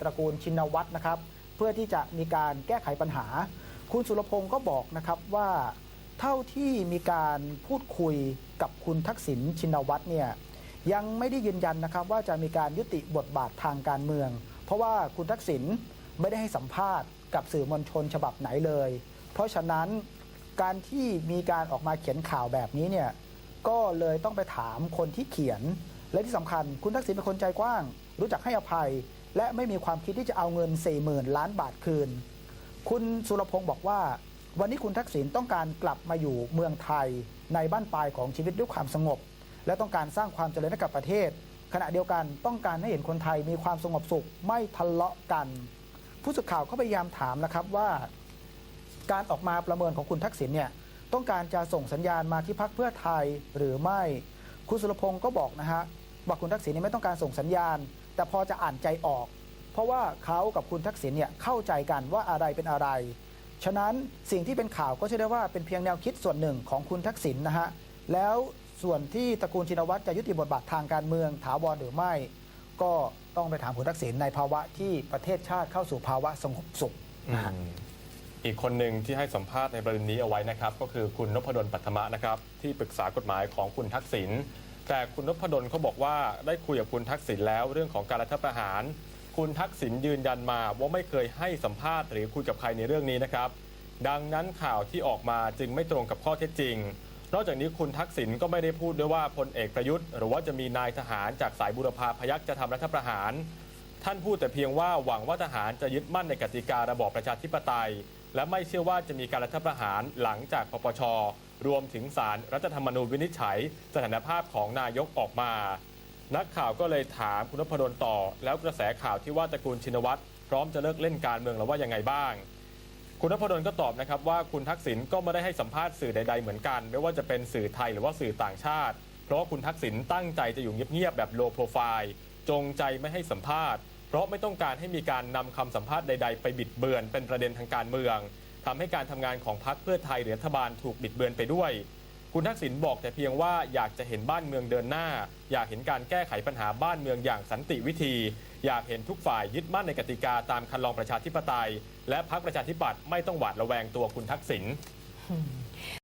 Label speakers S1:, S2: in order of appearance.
S1: ตระกูลชินวัตรนะครับ เพื่อที่จะมีการแก้ไขปัญหา คุณสุรพงศ์ก็บอกนะครับว่าเท่าที่มีการพูดคุยกับคุณทักษิณชินวัตรเนี่ยยังไม่ได้ยืนยันนะครับว่าจะมีการยุติบทบาททางการเมือง เพราะว่าคุณทักษิณไม่ได้ให้สัมภาษณ์กับสื่อมวลชนฉบับไหนเลย เพราะฉะนั้นการที่มีการออกมาเขียนข่าวแบบนี้เนี่ยก็เลยต้องไปถามคนที่เขียน และที่สำคัญคุณทักษิณเป็นคนใจกว้าง รู้จักให้อภัย และไม่มีความคิดที่จะเอาเงิน 40,000 ล้านบาทคืน คุณสุรพงศ์บอกว่า วันนี้คุณทักษิณต้องการกลับมาอยู่เมืองไทย ในบ้านปลายของชีวิตด้วยความสงบ และต้องการสร้างความเจริญให้กับประเทศ ขณะเดียวกันต้องการให้เห็นคนไทยมีความสงบสุขไม่ทะเลาะกัน ผู้สื่อข่าวก็พยายามถามนะครับว่า การออกมาประเมินของคุณทักษิณเนี่ยต้องการจะส่งสัญญาณมาที่พักเพื่อไทยหรือไม่ คุณสุรพงศ์ก็บอกนะฮะว่าคุณทักษิณนี่ไม่ต้องการส่งสัญญาณ แต่พอจะอ่านใจออก เพราะว่าเขากับคุณทักษิณเนี่ยเข้าใจกันว่าอะไรเป็นอะไร ฉะนั้นสิ่งที่เป็นข่าวก็เชื่อได้ว่าเป็นเพียงแนวคิดส่วนหนึ่งของคุณทักษิณนะฮะแล้วส่วนที่ตระกูลชินวัตรจะยุติบทบาททางการเมืองถาวรหรือไม่ ก็ต้องไปถามคุณทักษิณในภาวะที่ประเทศชาติเข้าสู่ภาวะสงบสุขนะฮะ
S2: อีกคนหนึ่งที่ให้สัมภาษณ์ในประเด็นนี้เอาไว้นะครับ ก็คือคุณนพดลปัทมะนะครับ ที่ปรึกษากฎหมายของคุณทักษิณ แต่คุณนพดลเขาบอกว่าได้คุยกับคุณทักษิณแล้วเรื่องของการรัฐประหาร คุณทักษิณยืนยันมาว่าไม่เคยให้สัมภาษณ์หรือคุยกับใครในเรื่องนี้นะครับ ดังนั้นข่าวที่ออกมาจึงไม่ตรงกับข้อเท็จจริง นอกจากนี้คุณทักษิณก็ไม่ได้พูดด้วยว่าพลเอกประยุทธ์ หรือว่าจะมีนายทหารจากสายบุรพาพยัคฆ์จะทำรัฐประหาร ท่านพูดแต่เพียงว่าหวังว่าทหารจะยึดมั่นในกติการะบอบประชาธิปไตย และไม่เชื่อว่าจะมีการรัฐประหารหลังจากปปช รวมถึงสารรัฐธรรมนูญวินิจฉัย สถานภาพของนายกออกมา นักข่าวก็เลยถามคุณนพดลต่อ แล้วกระแสข่าวที่ว่าตระกูลชินวัตรพร้อมจะเลิกเล่นการเมืองแล้วว่ายังไงบ้าง คุณนพดลก็ตอบนะครับว่าคุณทักษิณก็ไม่ได้ให้สัมภาษณ์สื่อใด ๆ เหมือนกัน ไม่ว่าจะเป็นสื่อไทยหรือว่าสื่อต่างชาติ เพราะคุณทักษิณตั้งใจจะอยู่เงียบๆแบบโลโปรไฟล์จงใจไม่ให้สัมภาษณ์ เพราะไม่ต้องการให้มีการนำคำสัมภาษณ์ใดๆ ไปบิดเบือนเป็นประเด็นทางการเมืองทำให้การทำงานของพรรคเพื่อไทยหรือรัฐบาลถูกบิดเบือนไปด้วย คุณทักษิณบอกแต่เพียงว่าอยากจะเห็นบ้านเมืองเดินหน้า อยากเห็นการแก้ไขปัญหาบ้านเมืองอย่างสันติวิธี อยากเห็นทุกฝ่ายยึดมั่นในกติกาตามคันลองประชาธิปไตย และพรรคประชาธิปัตย์ไม่ต้องหวาดระแวงตัวคุณทักษิณ